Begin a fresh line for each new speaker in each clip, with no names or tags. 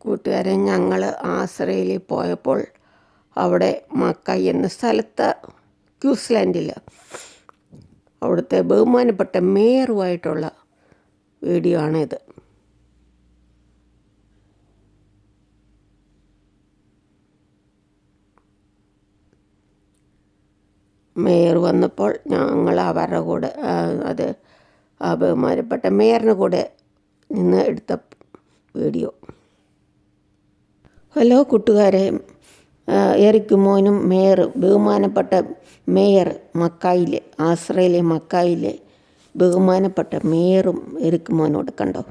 കൂട്ടുകാരെ ഞങ്ങൾ ആശ്രയിൽ പോയപ്പോൾ അവിടെ മക്ക എന്ന സ്ഥലത്ത് ക്യൂസ്ലാൻഡിൽ അവിടുത്തെ ബഹുമാനപ്പെട്ട മേയറുമായിട്ടുള്ള വീഡിയോ ആണിത് മേയർ വന്നപ്പോൾ ഞങ്ങൾ അവരുടെ കൂടെ അത് ബഹുമാനപ്പെട്ട മേയറിന് കൂടെ നിന്ന് എടുത്ത വീഡിയോ. ഹലോ കൂട്ടുകാരെ. എറിക് മോനും മേയർ ബഹുമാനപ്പെട്ട മേയർ മക്കായിലെ ആശ്രയിലെ മക്കായിലെ ബഹുമാനപ്പെട്ട മേയറും എറിക് മോനോട് കണ്ടോ?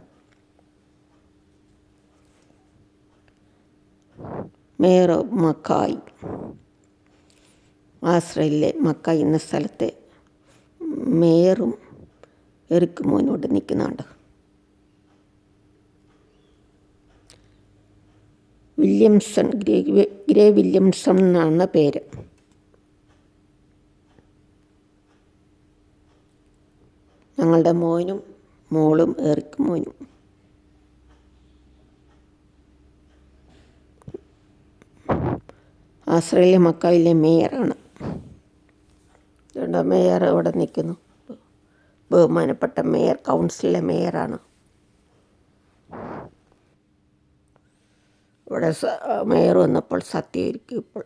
മേയർ മക്കായി. ആശ്രയിലെ മക്കായി എന്ന സ്ഥലത്തെ മേയറും എറിക് മോനോട് നിൽക്കുന്നുണ്ട്. വില്യംസൺ ഗ്രേ ഗ്രേ വില്യംസൺ എന്നാണ് പേര്. ഞങ്ങളുടെ മോനും മോളും എറിക് മോനും. ആശ്രയിലെ മക്കായിലെ മേയറാണ്. മേയർ അവിടെ നിൽക്കുന്നു. ബഹുമാനപ്പെട്ട മേയർ കൗൺസിലിലെ മേയറാണ്. ഇവിടെ മേയർ വന്നപ്പോൾ സത്യമായിരിക്കും ഇപ്പോൾ.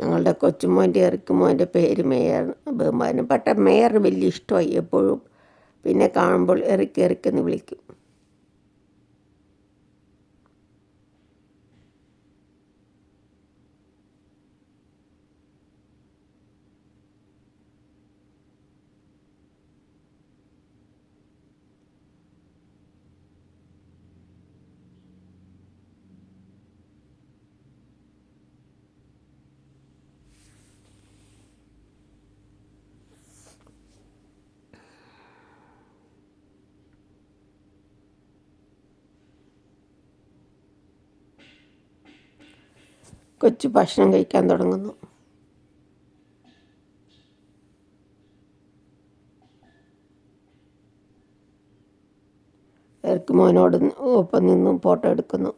ഞങ്ങളുടെ കൊച്ചുമോന്റെ ഇറക്കുമോന്റെ പേര് മേയർ ബഹുമാനപ്പെട്ട മേയർ വലിയ ഇഷ്ടമായി എപ്പോഴും. പിന്നെ കാണുമ്പോൾ ഇറക്കി ഇറക്കി എന്ന് വിളിക്കും. കൊച്ചു ഭക്ഷണം കഴിക്കാൻ തുടങ്ങുന്നു. മോനോട് ഒപ്പം നിന്നും ഫോട്ടോ എടുക്കുന്നു.